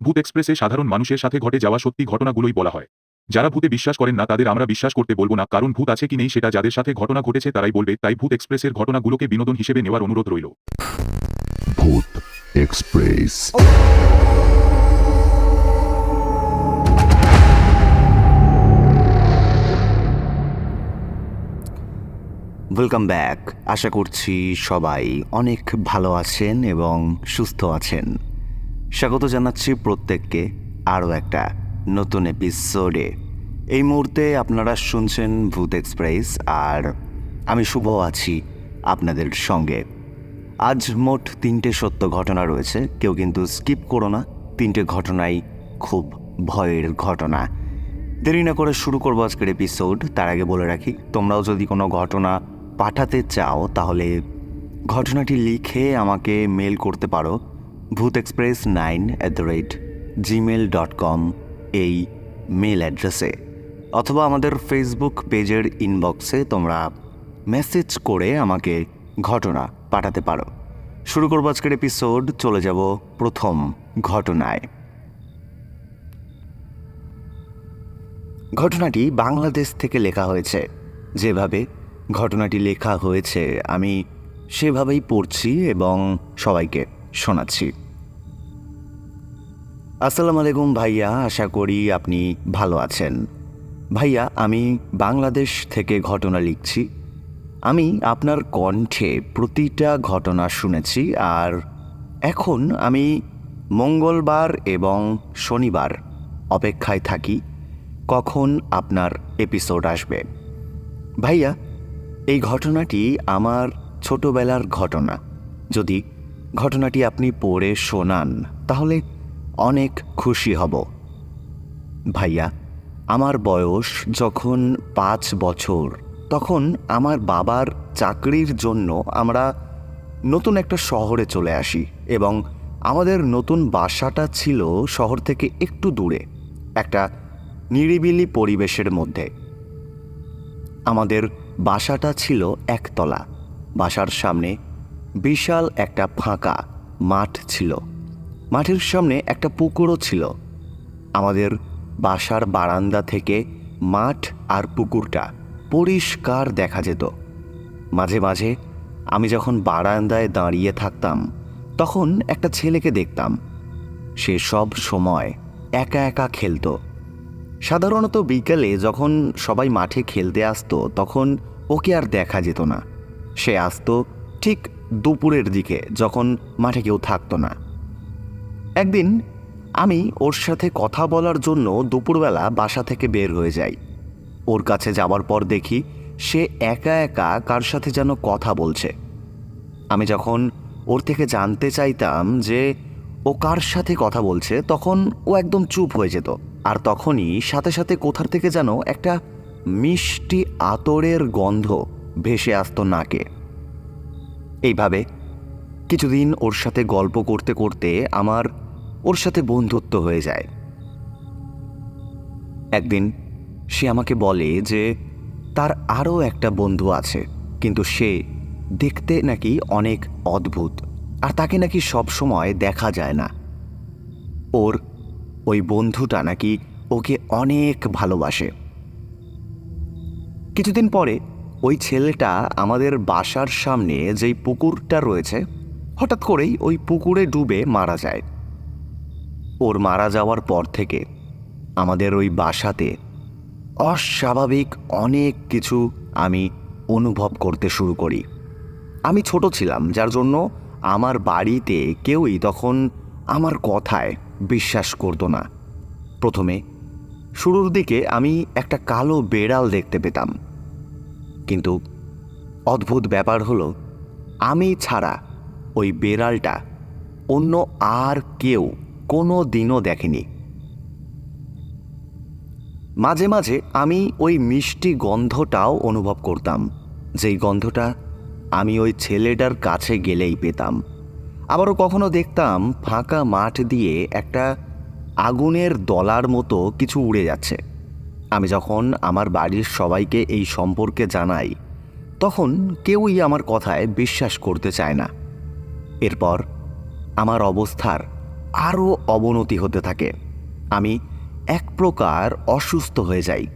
ভূত এক্সপ্রেসে সাধারণ মানুষের সাথে ঘটে যাওয়া সত্যি ঘটনাগুলোই বলা হয়। যারা ভূতে বিশ্বাস করেন না তাদের আমরা বিশ্বাস করতে বলব না কারণ ভূত আছে কি নেই সেটা যাদের সাথে ঘটনা ঘটেছে তারাই বলবে তাই ভূত এক্সপ্রেসের ঘটনাগুলোকে বিনোদন হিসেবে নেওয়ার অনুরোধ রইল। ভূত এক্সপ্রেস। ওয়েলকাম ব্যাক আশা করছি সবাই অনেক ভালো আছেন এবং সুস্থ আছেন। স্বাগত জানাচ্ছি প্রত্যেককে আরও একটা নতুন এপিসোডে এই মুহূর্তে আপনারা শুনছেন ভূত এক্সপ্রেস আর আমি শুভ আছি আপনাদের সঙ্গে। আজ মোট তিনটে সত্য ঘটনা রয়েছে, কেউ কিন্তু স্কিপ করো না, তিনটে ঘটনাই খুব ভয়ের ঘটনা। দেরি না করে শুরু করব আজকের এপিসোড তার আগে বলে রাখি, তোমরাও যদি কোনো ঘটনা পাঠাতে চাও, তাহলে ঘটনাটি লিখে আমাকে মেল করতে পারো। Bhoot express nine at the rate Gmail dot com এই মেল অ্যাড্রেসে অথবা আমাদের ফেসবুক পেজের ইনবক্সে তোমরা মেসেজ করে আমাকে ঘটনা পাঠাতে পারো। শুরু করব আজকের এপিসোড চলে যাব প্রথম ঘটনায়। ঘটনাটি বাংলাদেশ থেকে লেখা হয়েছে। যেভাবে ঘটনাটি লেখা হয়েছে, আমি সেভাবেই পড়ছি এবং সবাইকে শোনাচ্ছি। আসসালামু আলাইকুম ভাইয়া, আশা করি আপনি ভালো আছেন। ভাইয়া, আমি বাংলাদেশ থেকে ঘটনা লিখছি। আমি আপনার কণ্ঠে প্রতিটা ঘটনা শুনেছি আর এখন আমি মঙ্গলবার এবং শনিবার অপেক্ষায় থাকি, কখন আপনার এপিসোড আসবে। ভাইয়া, এই ঘটনাটি আমার ছোটবেলার ঘটনা। যদি ঘটনাটি আপনি পড়ে শোনান, তাহলে অনেক খুশি হব। ভাইয়া, আমার বয়স যখন পাঁচ বছর, তখন আমার বাবার চাকরির জন্য আমরা নতুন একটা শহরে চলে আসি এবং আমাদের নতুন বাসাটা ছিল শহর থেকে একটু দূরে, একটা নিরিবিলি পরিবেশের মধ্যে। আমাদের বাসাটা ছিল একতলা, বাসার সামনে বিশাল একটা ফাঁকা মাঠ ছিল। মাঠের সামনে একটা পুকুরও ছিল। আমাদের বাসার বারান্দা থেকে মাঠ আর পুকুরটা পরিষ্কার দেখা যেত। মাঝে মাঝে আমি যখন বারান্দায় দাঁড়িয়ে থাকতাম, তখন একটা ছেলেকে দেখতাম। সে সব সময় একা একা খেলতো। সাধারণত বিকেলে যখন সবাই মাঠে খেলতে আসতো, তখন ওকে আর দেখা যেত না। সে আসতো ঠিক দুপুরের দিকে, যখন মাঠে কেউ থাকতো না। একদিন আমি ওর সাথে কথা বলার জন্য দুপুরবেলা বাসা থেকে বের হয়ে যাই। ওর কাছে যাওয়ার পর দেখি সে একা একা কার সাথে যেন কথা বলছে। আমি যখন ওর থেকে জানতে চাইতাম যে ও কার সাথে কথা বলছে, তখন ও একদম চুপ হয়ে যেত। আর তখনই সাথে সাথে কোথার থেকে যেন একটা মিষ্টি আতরের গন্ধ ভেসে আসতো নাকে। এইভাবে কিছুদিন ওর সাথে গল্প করতে করতে আমার ওর সাথে বন্ধুত্ব হয়ে যায়। একদিন সে আমাকে বলে যে, তার আরও একটা বন্ধু আছে, কিন্তু সে দেখতে নাকি অনেক অদ্ভুত, আর তাকে নাকি সব সময় দেখা যায় না। ওর ওই বন্ধুটা নাকি ওকে অনেক ভালোবাসে। কিছুদিন পরে ওই ছেলেটা আমাদের বাসার সামনে যেই পুকুরটা রয়েছে, হঠাৎ করেই ওই পুকুরে ডুবে মারা যায়। ওর মারা যাওয়ার পর থেকে আমাদের ওই বাসাতে অস্বাভাবিক অনেক কিছু আমি অনুভব করতে শুরু করি। আমি ছোট ছিলাম, যার জন্য আমার বাড়িতে কেউই তখন আমার কথায় বিশ্বাস করতো না। প্রথমে শুরুর দিকে আমি একটা কালো বেড়াল দেখতে পেতাম। কিন্তু অদ্ভুত ব্যাপার হলো, আমি ছাড়া ওই বেড়ালটা অন্য আর কেউ কোনো দিনও দেখেনি। মাঝে মাঝে আমি ওই মিষ্টি গন্ধটাও অনুভব করতাম, যেই গন্ধটা আমি ওই ছেলেটার কাছে গেলেই পেতাম। আবারও কখনো দেখতাম ফাঁকা মাঠ দিয়ে একটা আগুনের দলার মতো কিছু উড়ে যাচ্ছে। আমি যখন আমার বাড়ির সবাইকে এই সম্পর্কে জানাই, তখন কেউই আমার কথায় বিশ্বাস করতে চায় না। এরপর আমার অবস্থার আরও অবনতি হতে থাকে। আমি এক প্রকার অসুস্থ হয়ে যাই।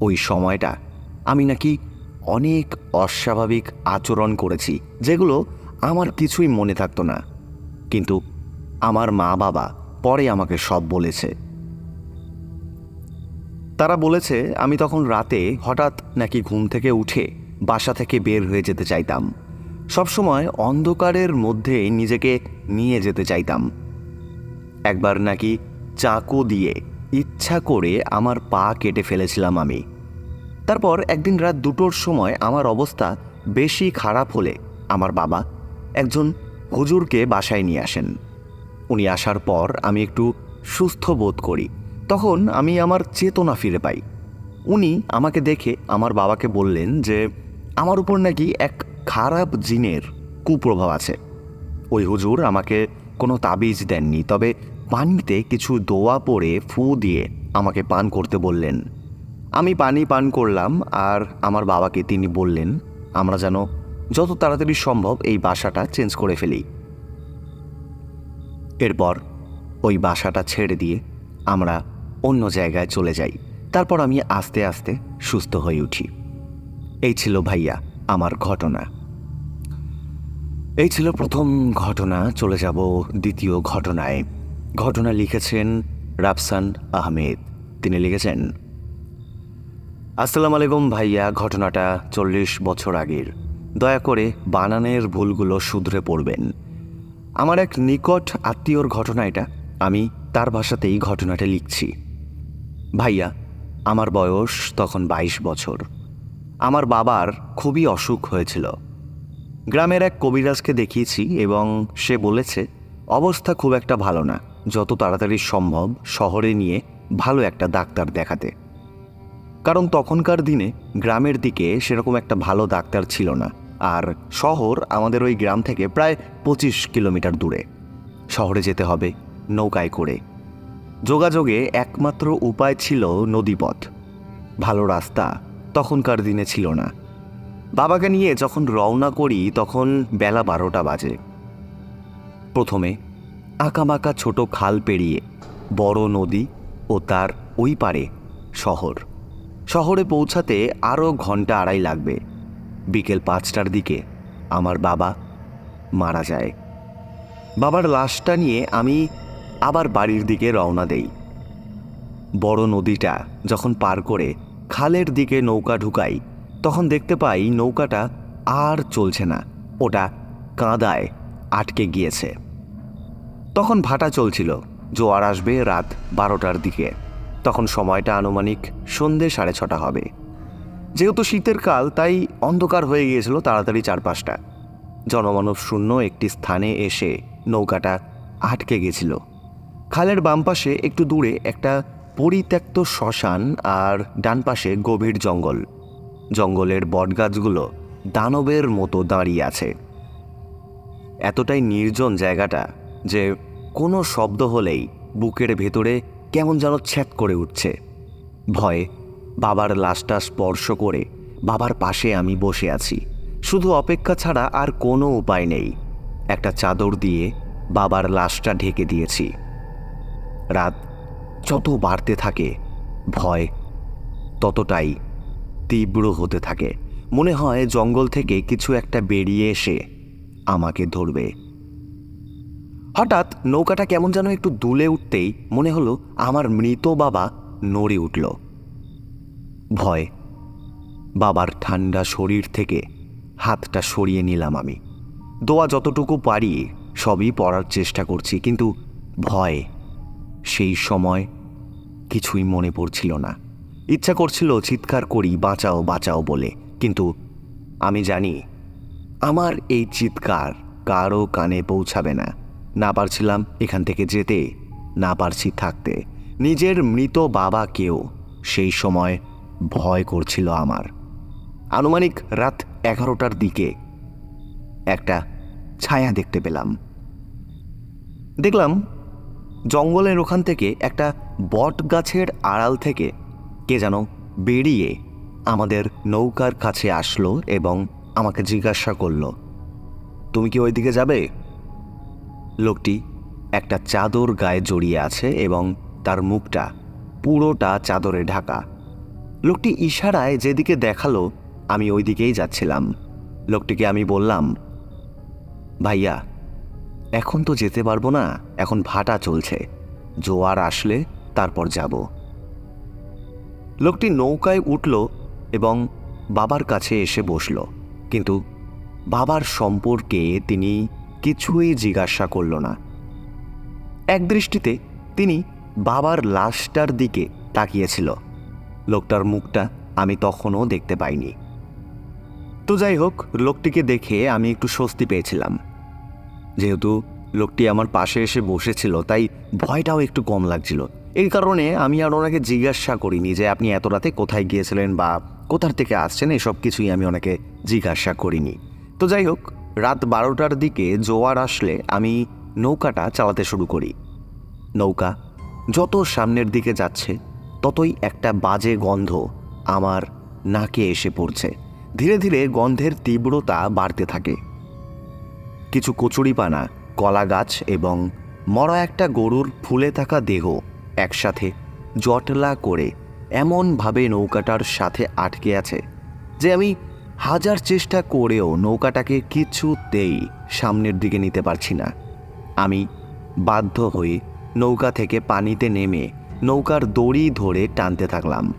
ওই সময়টা আমি নাকি অনেক অস্বাভাবিক আচরণ করেছি, যেগুলো আমার কিছুই মনে থাকতো না। কিন্তু আমার মা বাবা পরে আমাকে সব বলেছে। তারা বলেছে, আমি তখন রাতে হঠাৎ নাকি ঘুম থেকে উঠে বাসা থেকে বের হয়ে যেতে চাইতাম। সবসময় অন্ধকারের মধ্যে নিজেকে নিয়ে যেতে চাইতাম। একবার নাকি চাকু দিয়ে ইচ্ছা করে আমার পা কেটে ফেলেছিলাম আমি। তারপর একদিন রাত দুটোর সময় আমার অবস্থা বেশি খারাপ হলে আমার বাবা একজন হুজুরকে বাসায় নিয়ে আসেন। উনি আসার পর আমি একটু সুস্থ বোধ করি। তখন আমি আমার চেতনা ফিরে পাই। উনি আমাকে দেখে আমার বাবাকে বললেন যে, আমার উপর নাকি এক খারাপ জিনের কুপ্রভাব আছে। ওই হুজুর আমাকে কোনো তাবিজ দেননি, তবে পানিতে কিছু দোয়া পরে ফু দিয়ে আমাকে পান করতে বললেন। আমি পানি পান করলাম আর আমার বাবাকে তিনি বললেন, আমরা যেন যত তাড়াতাড়ি সম্ভব এই বাসাটা চেঞ্জ করে ফেলি। এরপর ওই বাসাটা ছেড়ে দিয়ে আমরা অন্য জায়গায় চলে যাই। তারপর আমি আস্তে আস্তে সুস্থ হয়ে উঠি। এই ছিল ভাইয়া, আমার ঘটনা। এই ছিল প্রথম ঘটনা, চলে যাব দ্বিতীয় ঘটনায়। ঘটনা লিখেছেন রাফসান আহমেদ। তিনি লিখেছেন, আসসালাম আলাইকুম ভাইয়া, ঘটনাটা চল্লিশ বছর আগের। দয়া করে বানানের ভুলগুলো শুধরে পড়বেন। আমার এক নিকট আত্মীয়র ঘটনা এটা। আমি তার ভাষাতেই ঘটনাটা লিখছি। ভাইয়া, আমার বয়স তখন বাইশ বছর। আমার বাবার খুবই অসুখ হয়েছিল। গ্রামের এক কবিরাজকে দেখিয়েছি এবং সে বলেছে, অবস্থা খুব একটা ভালো না। যত তাড়াতাড়ি সম্ভব শহরে নিয়ে ভালো একটা ডাক্তার দেখাতে। কারণ তখনকার দিনে গ্রামের দিকে সেরকম একটা ভালো ডাক্তার ছিল না। আর শহর আমাদের ওই গ্রাম থেকে প্রায় পঁচিশ কিলোমিটার দূরে। শহরে যেতে হবে, নৌকায় করে। যোগাযোগে একমাত্র উপায় ছিল নদীপথ। ভালো রাস্তা তখনকার দিনে ছিল না। বাবাকে নিয়ে যখন রওনা করি তখন বেলা বারোটা বাজে। প্রথমে আঁকাবাঁকা ছোট খাল পেরিয়ে বড় নদী ও তার ওই পারে শহর। শহরে পৌঁছাতে আরও ঘণ্টা আড়াই লাগবে। বিকেল পাঁচটার দিকে আমার বাবা মারা যায়। বাবার লাশটা নিয়ে আমি আবার বাড়ির দিকে রওনা দেই। বড় নদীটা যখন পার করে খালের দিকে নৌকা ঢুকাই, তখন দেখতে পাই নৌকাটা আর চলছে না, ওটা কাঁদায় আটকে গিয়েছে। তখন ভাটা চলছিল, জোয়ার আসবে রাত বারোটার দিকে। তখন সময়টা আনুমানিক সন্ধে সাড়ে ছটা হবে। যেহেতু শীতের কাল, তাই অন্ধকার হয়ে গিয়েছিল তাড়াতাড়ি চারপাশটা। জনমানব শূন্য একটি স্থানে এসে নৌকাটা আটকে গেছিল খালের বাম পাশে একটু দূরে একটা পরিত্যক্ত শ্মশান আর ডান পাশে গভীর জঙ্গল। জঙ্গলের বটগাছগুলো দানবের মতো দাঁড়িয়ে আছে। এতটাই নির্জন জায়গাটা যে কোনো শব্দ হলেই বুকের ভেতরে কেমন যেন ছ্যাত করে উঠছে। ভয়ে বাবার লাশটা স্পর্শ করে বাবার পাশে আমি বসে আছি। শুধু অপেক্ষা ছাড়া আর কোনো উপায় নেই। একটা চাদর দিয়ে বাবার লাশটা ঢেকে দিয়েছি। রাত যত বাড়তে থাকে, ভয় ততটাই তীব্র হতে থাকে। মনে হয় জঙ্গল থেকে কিছু একটা বেরিয়ে এসে আমাকে ধরবে। হঠাৎ নৌকাটা কেমন যেন একটু দুলে উঠতেই মনে হলো আমার মৃত বাবা নড়ে উঠল। ভয় বাবার ঠান্ডা শরীর থেকে হাতটা সরিয়ে নিলাম আমি। দোয়া যতটুকু পারি সবই পড়ার চেষ্টা করছি, কিন্তু ভয় সেই সময় কিছুই মনে পড়ছিল না। ইচ্ছা করছিল, চিৎকার করি, বাঁচাও বাঁচাও বলে। কিন্তু আমি জানি, আমার এই চিৎকার কারও কানে পৌঁছাবে না। না পারছিলাম এখান থেকে যেতে, না পারছি থাকতে। নিজের মৃত বাবাকেও সেই সময় ভয় করছিল আমার। আনুমানিক রাত এগারোটার দিকে একটা ছায়া দেখতে পেলাম। দেখলাম জঙ্গলের ওখান থেকে একটা বট গাছের আড়াল থেকে কে যেন বেরিয়ে আমাদের নৌকার কাছে আসলো এবং আমাকে জিজ্ঞাসা করল, তুমি কি ওইদিকে যাবে? লোকটি একটা চাদর গায়ে জড়িয়ে আছে এবং তার মুখটা পুরোটা চাদরে ঢাকা। লোকটি ইশারায় যেদিকে দেখাল, আমি ওই দিকেই যাচ্ছিলাম। লোকটিকে আমি বললাম, ভাইয়া এখন তো যেতে পারব না, এখন ভাটা চলছে। জোয়ার আসলে তারপর যাব। লোকটি নৌকায় উঠল এবং বাবার কাছে এসে বসল, কিন্তু বাবার সম্পর্কে তিনি কিছুই জিজ্ঞাসা করল না। এক দৃষ্টিতে তিনি বাবার লাশটার দিকে তাকিয়েছিল। লোকটার মুখটা আমি তখনও দেখতে পাইনি। তো যাই হোক, লোকটিকে দেখে আমি একটু স্বস্তি পেয়েছিলাম। যেহেতু লোকটি আমার পাশে এসে বসেছিল, তাই ভয়টাও একটু কম লাগছিল। এই কারণে আমি আর ওনাকে জিজ্ঞাসা করিনি যে আপনি এত রাতে কোথায় গিয়েছিলেন বা কোথার থেকে আসছেন, এসব কিছুই আমি ওনাকে জিজ্ঞাসা করিনি। তো যাই হোক, রাত বারোটার দিকে জোয়ার আসলে আমি নৌকাটা চালাতে শুরু করি। নৌকা যত সামনের দিকে যাচ্ছে, ততই একটা বাজে গন্ধ আমার নাকে এসে পড়ছে। ধীরে ধীরে গন্ধের তীব্রতা বাড়তে থাকে। কিছু কচুরিপানা কলা গাছ এবং মরা একটা গরুর ফুলে থাকা দেহ একসাথে জটলা করে এমনভাবে নৌকাটার সাথে আটকে আছে যে আমি হাজার চেষ্টা করেও নৌকাটাকে কিছুতেই সামনের দিকে নিতে পারছি না। আমি বাধ্য হয়ে নৌকা থেকে পানিতে নেমে নৌকার দড়ি ধরে টানতে থাকলাম।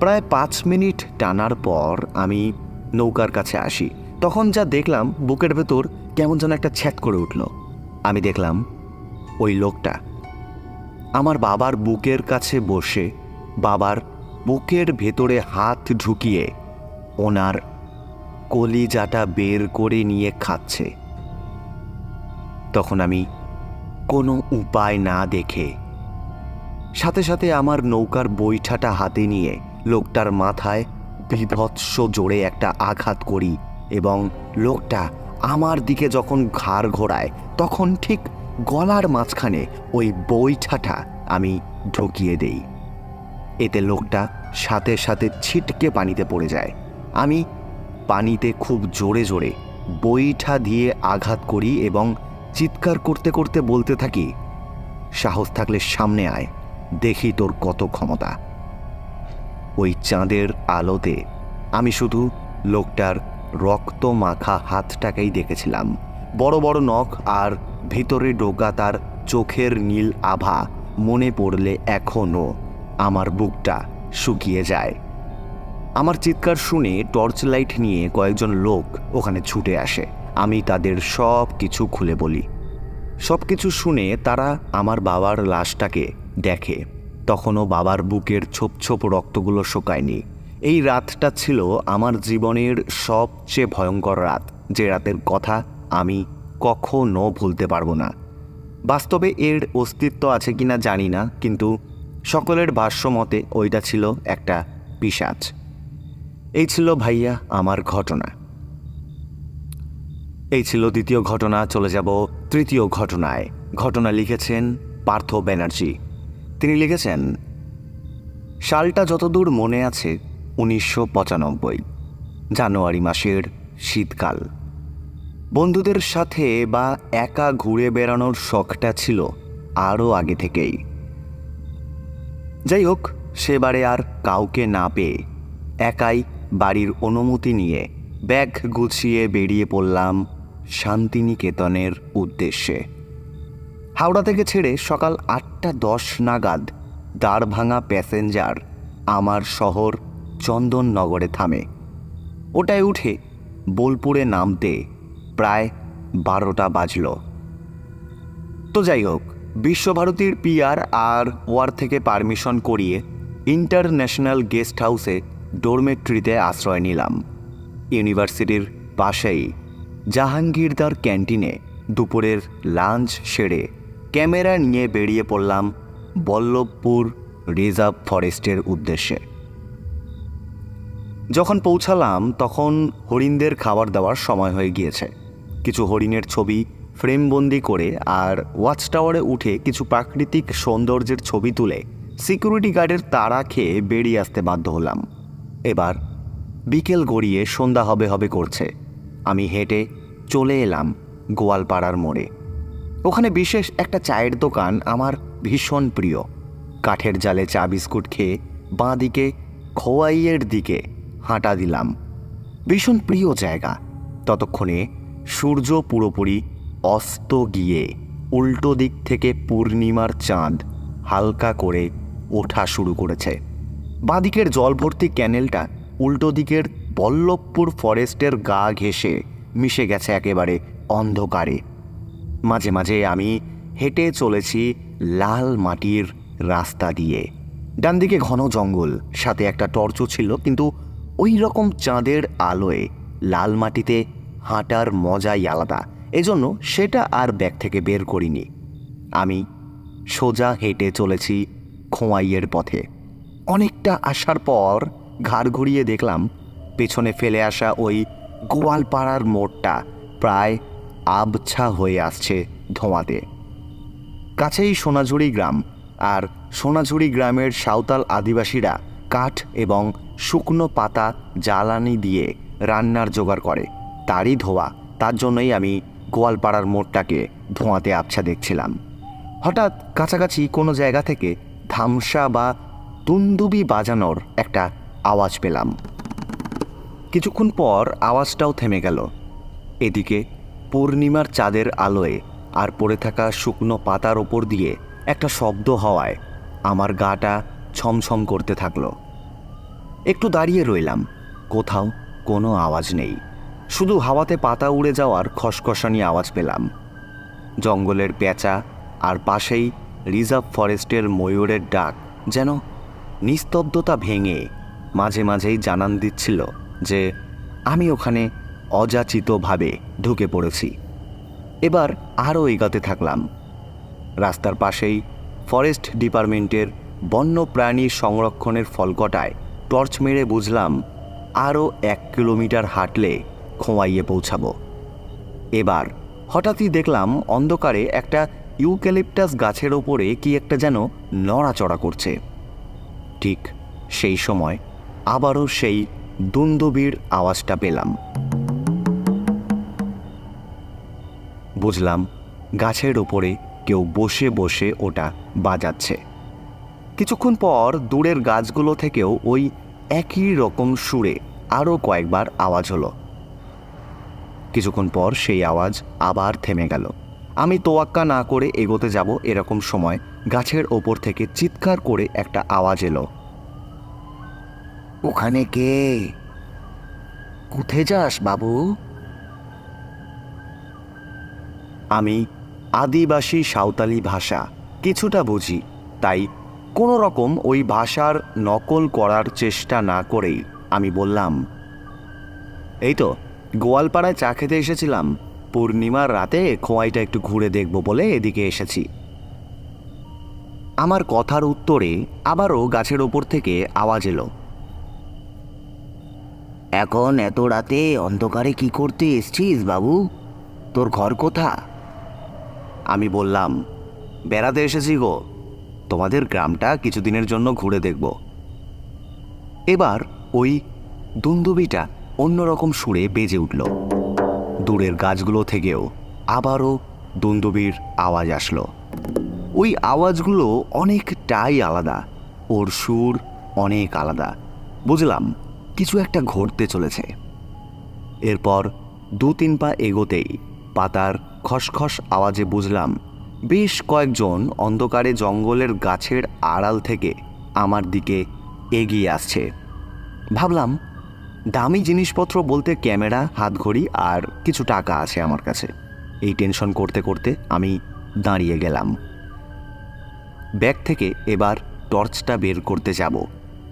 প্রায় পাঁচ মিনিট টানার পর আমি নৌকার কাছে আসি। তখন যা দেখলাম, বুকের ভেতর কেমন যেন একটা ছ্যাট করে উঠল। আমি দেখলাম, ওই লোকটা। আমার বাবার বুকের কাছে বসে, বাবার বুকের ভেতরে হাত ঢুকিয়ে ওনার কলিজাটা বের করে নিয়ে খাচ্ছে। তখন আমি কোনো উপায় না দেখে, সাথে সাথে আমার নৌকার বৈঠাটা হাতে নিয়ে লোকটার মাথায় বিভৎস জোরে একটা আঘাত করি এবং লোকটা আমার দিকে যখন ঘাড় ঘোরায়, তখন ঠিক গলার মাঝখানে ওই বৈঠাটা আমি ঢুকিয়ে দেই। এতে লোকটা সাথে সাথে ছিটকে পানিতে পড়ে যায়। আমি পানিতে খুব জোরে জোরে বইঠা দিয়ে আঘাত করি এবং চিৎকার করতে করতে বলতে থাকি, সাহস থাকলে সামনে আয়, দেখি তোর কত ক্ষমতা। ওই চাঁদের আলোতে আমি শুধু লোকটার রক্ত মাখা হাতটাকেই দেখেছিলাম। বড় বড় নখ আর ভিতরে ডোকা তার চোখের নীল আভা। মনে পড়লে এখনও আমার বুকটা শুকিয়ে যায়। আমার চিৎকার শুনে টর্চ লাইট নিয়ে কয়েকজন লোক ওখানে ছুটে আসে। আমি তাদের সব কিছু খুলে বলি। সব কিছু শুনে তারা আমার বাবার লাশটাকে দেখে। তখনও বাবার বুকের ছোপ ছোপ রক্তগুলো শোকায়নি। এই রাতটা ছিল আমার জীবনের সবচেয়ে ভয়ঙ্কর রাত, যে রাতের কথা আমি কখনো ভুলতে পারব না। বাস্তবে এর অস্তিত্ব আছে কিনা জানি না, কিন্তু সকলের ভাষ্য মতে ওইটা ছিল একটা পিশাচ। এই ছিল ভাইয়া আমার ঘটনা। এই ছিল দ্বিতীয় ঘটনা, চলে যাব তৃতীয় ঘটনায়। ঘটনা লিখেছেন পার্থ ব্যানার্জি। তিনি লিখেছেন সালটা যতদূর মনে আছে উনিশশো পঁচানব্বই, জানুয়ারি মাসের শীতকাল। বন্ধুদের সাথে বা একা ঘুরে বেড়ানোর শখটা ছিল আরও আগে থেকেই। যাই হোক, সেবারে আর কাউকে না পেয়ে একাই বাড়ির অনুমতি নিয়ে ব্যাগ গুছিয়ে বেরিয়ে পড়লাম শান্তিনিকেতনের উদ্দেশ্যে। হাওড়া থেকে ছেড়ে সকাল আটটা দশ নাগাদ দাঁড় ভাঙা প্যাসেঞ্জার আমার শহর চন্দননগরে থামে। ওটায় উঠে বোলপুরে নামতে প্রায় বারোটা বাজল। তো যাই হোক, বিশ্বভারতীর পিআর আর ওয়ার থেকে পারমিশন করিয়ে ইন্টারন্যাশনাল গেস্ট হাউসে ডোরমেট্রিতে আশ্রয় নিলাম। ইউনিভার্সিটির পাশেই জাহাঙ্গীরদার ক্যান্টিনে দুপুরের লাঞ্চ সেরে ক্যামেরা নিয়ে বেরিয়ে পড়লাম বল্লভপুর রিজার্ভ ফরেস্টের উদ্দেশ্যে। যখন পৌঁছালাম, তখন হরিণদের খাবার দেওয়ার সময় হয়ে গিয়েছে। কিছু হরিণের ছবি ফ্রেমবন্দি করে আর ওয়াচ টাওয়ারে উঠে কিছু প্রাকৃতিক সৌন্দর্যের ছবি তুলে সিকিউরিটি গার্ডের তাড়া খেয়ে বেরিয়ে আসতে বাধ্য হলাম। এবার বিকেল গড়িয়ে সন্ধ্যা হবে হবে করছে। আমি হেঁটে চলে এলাম গোয়ালপাড়ার মোড়ে। ওখানে বিশেষ একটা চায়ের দোকান আমার ভীষণ প্রিয়। কাঠের জালে চা বিস্কুট খেয়ে বাঁ দিকে খোয়াইয়ের দিকে হাঁটা দিলাম। ভীষণ প্রিয় জায়গা। ততক্ষণে সূর্য পুরোপুরি অস্ত গিয়ে উল্টো দিক থেকে পূর্ণিমার চাঁদ হালকা করে ওঠা শুরু করেছে। বাঁদিকের জলভর্তি ক্যানেলটা উল্টো দিকের বল্লভপুর ফরেস্টের গা ঘেঁষে মিশে গেছে একেবারে অন্ধকারে। মাঝে মাঝে আমি হেঁটে চলেছি লাল মাটির রাস্তা দিয়ে। ডান দিকে ঘন জঙ্গল, সাথে একটা টর্চও ছিল, কিন্তু ওই রকম চাঁদের আলোয় লাল মাটিতে হাঁটার মজাই আলাদা। এজন্য সেটা আর ব্যাগ থেকে বের করিনি। আমি সোজা হেঁটে চলেছি খোঁয়াইয়ের পথে। অনেকটা আসার পর ঘাড় ঘুরিয়ে দেখলাম, পেছনে ফেলে আসা ওই গোয়ালপাড়ার মোড়টা প্রায় আবছা হয়ে আসছে ধোঁয়াতে। কাছেই সোনাঝুরি গ্রাম, আর সোনাঝুরি গ্রামের সাঁওতাল আদিবাসীরা কাঠ এবং শুকনো পাতা জ্বালানি দিয়ে রান্নার জোগাড় করে। তারই ধোয়া, তার জন্যই আমি গোয়ালপাড়ার মোড়টাকে ধোঁয়াতে আবছা দেখছিলাম। হঠাৎ কাছাকাছি কোনো জায়গা থেকে ধামসা বা তুন্দুবি বাজানোর একটা আওয়াজ পেলাম। কিছুক্ষণ পর আওয়াজটাও থেমে গেল। এদিকে পূর্ণিমার চাঁদের আলোয় আর পড়ে থাকা শুকনো পাতার ওপর দিয়ে একটা শব্দ হওয়ায় আমার গাটা ছমছম করতে থাকল। একটু দাঁড়িয়ে রইলাম। কোথাও কোনো আওয়াজ নেই। শুধু হাওয়াতে পাতা উড়ে যাওয়ার খসখসানি আওয়াজ পেলাম। জঙ্গলের পেঁচা আর পাশেই রিজার্ভ ফরেস্টের ময়ূরের ডাক যেন নিস্তব্ধতা ভেঙে মাঝে মাঝেই জানান দিচ্ছিল যে আমি ওখানে অযাচিতভাবে ঢুকে পড়েছি। এবার আরও এগাতে থাকলাম। রাস্তার পাশেই ফরেস্ট ডিপার্টমেন্টের বন্যপ্রাণী সংরক্ষণের ফলকটায় টর্চ মেরে বুঝলাম আরও এক কিলোমিটার হাঁটলে খোঁয়াইয়ে পৌঁছাবো। এবার হঠাৎই দেখলাম অন্ধকারে একটা ইউক্যালিপটাস গাছের ওপরে কি একটা যেন নড়াচড়া করছে। ঠিক সেই সময় আবারও সেই দুন্দুবির আওয়াজটা পেলাম। বুঝলাম গাছের ওপরে কেউ বসে বসে ওটা বাজাচ্ছে। কিছুক্ষণ পর দূরের গাছগুলো থেকেও ওই একই রকম সুরে আরও কয়েকবার আওয়াজ হলো। কিছুক্ষণ পর সেই আওয়াজ আবার থেমে গেল। আমি তোয়াক্কা না করে এগোতে যাব এরকম সময় গাছের ওপর থেকে চিৎকার করে একটা আওয়াজ এলো। ওখানে কে? কোথে যাস বাবু? আমি আদিবাসী সাঁওতালি ভাষা কিছুটা বুঝি, তাই কোনো রকম ওই ভাষার নকল করার চেষ্টা না করেই আমি বললাম এই তো গোয়ালপাড়ায় চা খেতে এসেছিলাম। পূর্ণিমার রাতে খোয়াইটা একটু ঘুরে দেখব বলে এদিকে এসেছি। আমার কথার উত্তরে আবারও গাছের ওপর থেকে আওয়াজ এলো। এখন এত রাতে অন্ধকারে কি করতে এসছিস বাবু? তোর ঘর কোথা? আমি বললাম বেড়াতে এসেছি গো। তোমাদের গ্রামটা কিছুদিনের জন্য ঘুরে দেখব। এবার ওই দুন্দুবিটা অন্যরকম সুরে বেজে উঠল। দূরের গাছগুলো থেকেও আবারও দুন্দুবির আওয়াজ আসলো। ওই আওয়াজগুলো অনেকটাই আলাদা, ওর সুর অনেক আলাদা। বুঝলাম, কিছু একটা ঘটতে চলেছে। এরপর দু তিন পা এগোতেই পাতার খসখস আওয়াজে বুঝলাম বেশ কয়েকজন অন্ধকারে জঙ্গলের গাছের আড়াল থেকে আমার দিকে এগিয়ে আসছে। ভাবলাম, দামি জিনিসপত্র বলতে ক্যামেরা, হাতঘড়ি আর কিছু টাকা আছে আমার কাছে। এই টেনশন করতে করতে আমি দাঁড়িয়ে গেলাম। ব্যাগ থেকে এবার টর্চটা বের করতে যাব।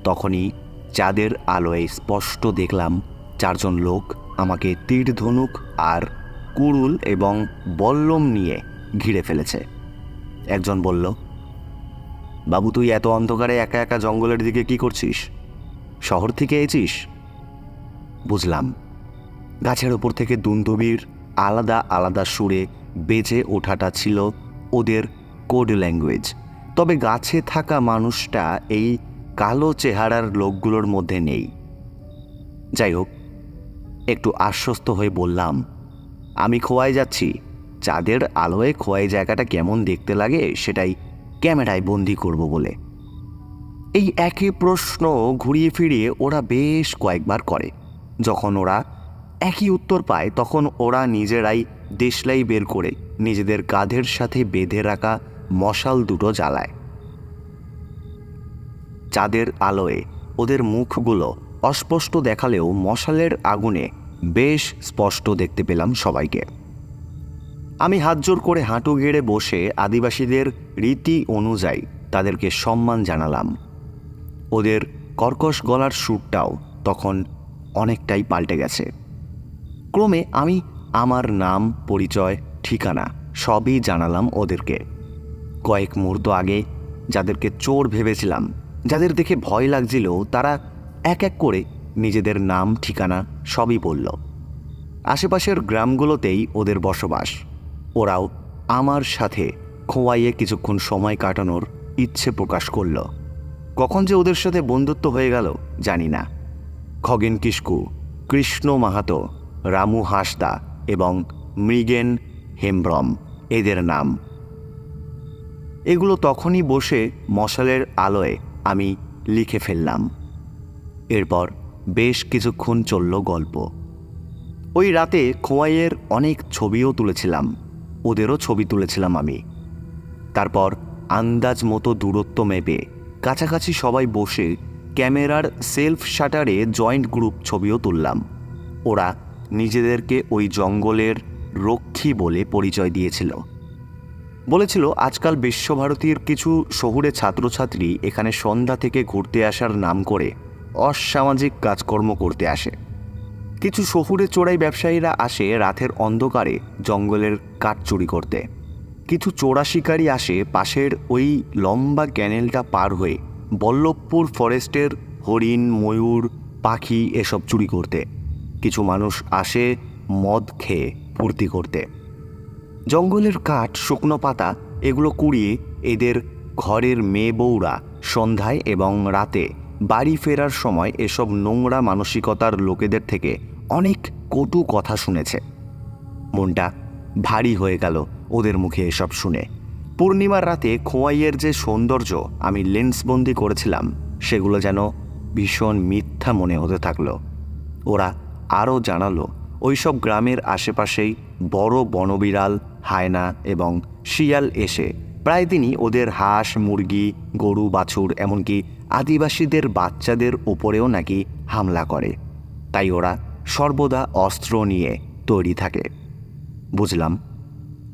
তখনই চাঁদের আলোয় স্পষ্ট দেখলাম, চারজন লোক আমাকে তীর ধনুক আর কুড়ুল এবং বল্লম নিয়ে ঘিরে ফেলেছে। একজন বলল, বাবু, তুই এত অন্ধকারে একা একা জঙ্গলের দিকে কি করছিস? শহর থেকে এছিস বুঝলাম। গাছের ওপর থেকে দুন্দুবির আলাদা আলাদা সুরে বেজে ওঠাটা ছিল ওদের কোড ল্যাঙ্গুয়েজ। তবে গাছে থাকা মানুষটা এই কালো চেহারার লোকগুলোর মধ্যে নেই। যাই হোক, একটু আশ্বস্ত হয়ে বললাম, আমি খোয়াই যাচ্ছি। চাঁদের আলোয় খোয়াই জায়গাটা কেমন দেখতে লাগে সেটাই ক্যামেরায় বন্দি করব বলে। এই একই প্রশ্ন ঘুরিয়ে ফিরিয়ে ওরা বেশ কয়েকবার করে। যখন ওরা একই উত্তর পায়, তখন ওরা নিজেরাই দেশলাই বের করে নিজেদের কাঁধের সাথে বেঁধে রাখা মশাল দুটো জ্বালায়। চাঁদের আলোয় ওদের মুখগুলো অস্পষ্ট দেখালেও মশালের আগুনে বেশ স্পষ্ট দেখতে পেলাম সবাইকে। আমি হাত জোর করে হাঁটু গেড়ে বসে আদিবাসীদের রীতি অনুযায়ী তাদেরকে সম্মান জানালাম। ওদের কর্কশ গলার সুরটাও তখন অনেকটাই পাল্টে গেছে। ক্রমে আমি আমার নাম, পরিচয়, ঠিকানা সবই জানালাম ওদেরকে। কয়েক মুহূর্ত আগে যাদেরকে চোর ভেবেছিলাম, যাদের দেখে ভয় লাগছিল, তারা এক এক করে নিজেদের নাম, ঠিকানা সবই বলল। আশেপাশের গ্রামগুলোতেই ওদের বসবাস। ওরাও আমার সাথে খোয়াইয়ে কিছুক্ষণ সময় কাটানোর ইচ্ছে প্রকাশ করল। কখন যে ওদের সাথে বন্ধুত্ব হয়ে গেল, জানি না। খগেন কিস্কু কৃষ্ণ মাহাতো, রামু হাসদা এবং মৃগেন হেমব্রম, এদের নাম। এগুলো তখনই বসে মশালের আলোয় আমি লিখে ফেললাম। এরপর বেশ কিছুক্ষণ চলল গল্প। ওই রাতে খোয়াইয়ের অনেক ছবিও তুলেছিলাম। ওদেরও ছবি তুলেছিলাম আমি। তারপর আন্দাজ মতো দূরত্ব মেপে কাছাকাছি সবাই বসে ক্যামেরার সেলফ শাটারে জয়েন্ট গ্রুপ ছবিও তুললাম। ওরা নিজেদেরকে ওই জঙ্গলের রক্ষী বলে পরিচয় দিয়েছিল। বলেছিল, আজকাল বিশ্বভারতীর কিছু শহুরে ছাত্রছাত্রী এখানে সন্ধ্যা থেকে ঘুরতে আসার নাম করে অসামাজিক কাজকর্ম করতে আসে। কিছু শহুরে চোরাই ব্যবসায়ীরা আসে রাতের অন্ধকারে জঙ্গলের কাঠ চুরি করতে। কিছু চোরা শিকারী আসে পাশের ওই লম্বা ক্যানেলটা পার হয়ে বল্লভপুর ফরেস্টের হরিণ, ময়ূর, পাখি এসব চুরি করতে। কিছু মানুষ আসে মদ খেয়ে ফুর্তি করতে। জঙ্গলের কাঠ, শুকনো পাতা এগুলো কুড়িয়ে এদের ঘরের মেয়ে বউরা সন্ধ্যায় এবং রাতে বাড়ি ফেরার সময় এসব নোংরা মানসিকতার লোকেদের থেকে অনেক কটু কথা শুনেছে। মনটা ভারী হয়ে গেল ওদের মুখে এসব শুনে। পূর্ণিমার রাতে খোয়াইয়ের যে সৌন্দর্য আমি লেন্সবন্দি করেছিলাম, সেগুলো যেন ভীষণ মিথ্যা মনে হতে থাকল। ওরা আরও জানালো, ওইসব গ্রামের আশেপাশেই বড় বনবিড়াল, হায়না এবং শিয়াল এসে, প্রায় দিনই ওদের হাঁস, মুরগি, গরু, বাছুর, এমনকি আদিবাসীদের বাচ্চাদের উপরেও নাকি হামলা করে। তাই ওরা সর্বদা অস্ত্র নিয়ে তৈরি থাকে। বুঝলাম?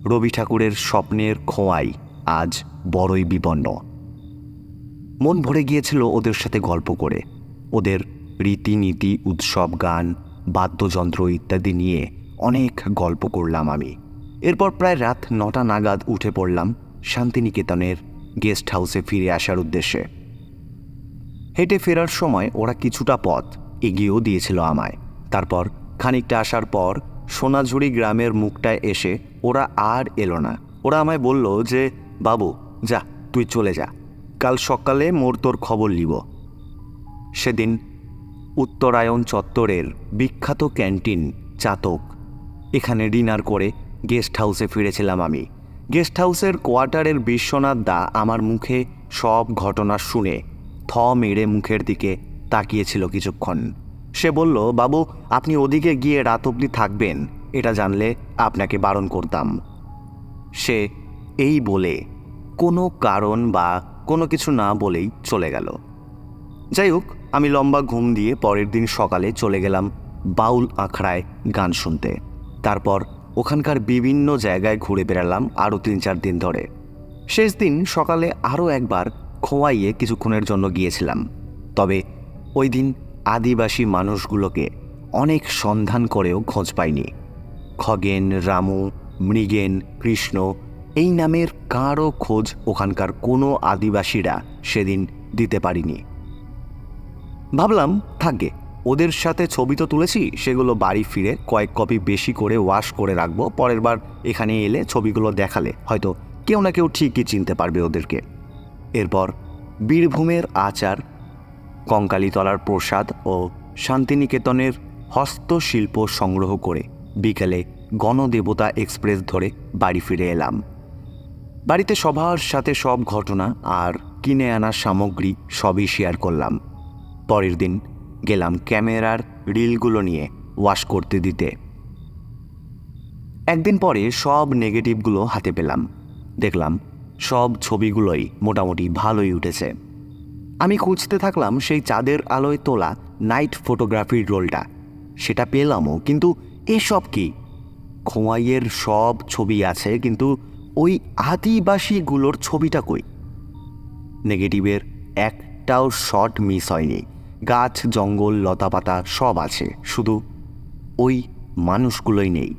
রবি ঠাকুরের স্বপ্নের খোঁয়াই আজ বড়ই বিপন্ন মন ভরে গিয়েছিল ওদের সাথে গল্প করে। ওদের রীতিনীতি, উৎসব, গান, বাদ্যযন্ত্র ইত্যাদি নিয়ে অনেক গল্প করলাম আমি। এরপর প্রায় রাত নটা নাগাদ উঠে পড়লাম শান্তিনিকেতনের গেস্ট হাউসে ফিরে আসার উদ্দেশ্যে। হেঁটে ফেরার সময় ওরা কিছুটা পথ এগিয়েও দিয়েছিল আমায়। তারপর খানিকটা আসার পর সোনাঝুরি গ্রামের মুখটায় এসে ওরা আর এলো না। ওরা আমায় বলল যে, বাবু, যা, তুই চলে যা। কাল সকালে মোর তোর খবর নিব সেদিন উত্তরায়ণ চত্বরের বিখ্যাত ক্যান্টিন চাতক, এখানে ডিনার করে গেস্ট হাউসে ফিরেছিলাম আমি। গেস্ট হাউসের কোয়ার্টারের বিশ্বনাথ দা আমার মুখে সব ঘটনা শুনে থ মেরে মুখের দিকে তাকিয়েছিল কিছুক্ষণ। সে বলল, বাবু, আপনি ওদিকে গিয়ে রাত অবধি থাকবেন, এটা জানলে আপনাকে বারণ করতাম। সে এই বলে কোনো কারণ বা কোনো কিছু না বলেই চলে গেল। যাই হোক, আমি লম্বা ঘুম দিয়ে পরের দিন সকালে চলে গেলাম বাউল আখড়ায় গান শুনতে। তারপর ওখানকার বিভিন্ন জায়গায় ঘুরে বেড়ালাম আরও তিন চার দিন ধরে। শেষ দিন সকালে আরও একবার খোয়াইয়ে কিছুক্ষণের জন্য গিয়েছিলাম। তবে ওই দিন আদিবাসী মানুষগুলোকে অনেক সন্ধান করেও খোঁজ পাইনি। খগেন, রামু, মৃগেন, কৃষ্ণ এই নামের কারও খোঁজ ওখানকার কোনো আদিবাসীরা সেদিন দিতে পারিনি। ভাবলাম থাকবে ওদের সাথে ছবি তো তুলেছি, সেগুলো বাড়ি ফিরে কয়েক কপি বেশি করে ওয়াশ করে রাখব, পরের বার এখানে এলে ছবিগুলো দেখালে হয়তো কেউ না কেউ ঠিকই চিনতে পারবে ওদেরকে। এরপর বীরভূমের আচার, কঙ্কালীতলার প্রসাদ ও শান্তিনিকেতনের হস্তশিল্প সংগ্রহ করে বিকেলে গণদেবতা এক্সপ্রেস ধরে বাড়ি ফিরে এলাম। বাড়িতে সবার সাথে সব ঘটনা আর কিনে আনা সামগ্রী সবই শেয়ার করলাম। পরের দিন গেলাম ক্যামেরার রিলগুলো নিয়ে ওয়াশ করতে দিতে। একদিন পরে সব নেগেটিভগুলো হাতে পেলাম। দেখলাম সব ছবিগুলোই মোটামুটি ভালোই উঠেছে। আমি খুঁজতে থাকলাম সেই চাঁদের আলোয় তোলা নাইট ফটোগ্রাফির রোলটা। সেটা পেলামও, কিন্তু এসব কি? খোয়াইয়ের সব ছবি আছে, কিন্তু ওই আদিবাসীগুলোর ছবিটা কই? নেগেটিভের একটাও শট মিস হয়নি। গাছ, জঙ্গল, লতাপাতা সব আছে, শুধু ওই মানুষগুলোই নেই।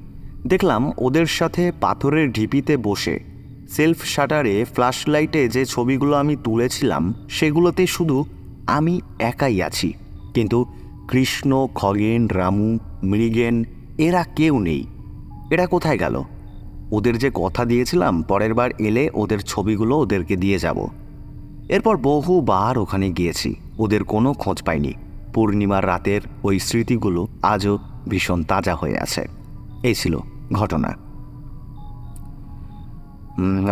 দেখলাম ওদের সাথে পাথরের ঢিপিতে বসে সেলফ শাটারে ফ্ল্যাশ লাইটে যে ছবিগুলো আমি তুলেছিলাম, সেগুলোতে শুধু আমি একাই আছি। কিন্তু কৃষ্ণ, খগেন, রামু, মৃগেন, এরা কেউ নেই। এরা কোথায় গেল? ওদের যে কথা দিয়েছিলাম, পরের বার এলে ওদের ছবিগুলো ওদেরকে দিয়ে যাব। এরপর বহুবার ওখানে গিয়েছি। ওদের কোনো খোঁজ পাইনি। পূর্ণিমার রাতের ওই স্মৃতিগুলো আজও ভীষণ তাজা হয়ে আছে। এই ছিল ঘটনা।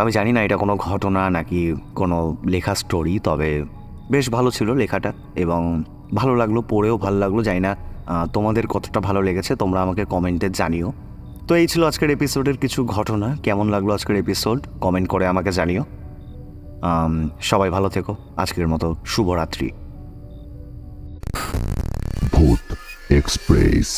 আমি জানি না এটা কোনো ঘটনা নাকি কোনো লেখা স্টোরি তবে বেশ ভালো ছিল লেখাটা এবং ভালো লাগল, পড়েও ভালো লাগল। জানি না তোমাদের কতটা ভালো লেগেছে, তোমরা আমাকে কমেন্টে জানিও। তো এই ছিল আজকের এপিসোডের কিছু ঘটনা। কেমন লাগল আজকের এপিসোড কমেন্ট করে আমাকে জানিও। সবাই ভালো থেকো। আজকের মতো শুভরাত্রি। ভূত এক্সপ্রেস।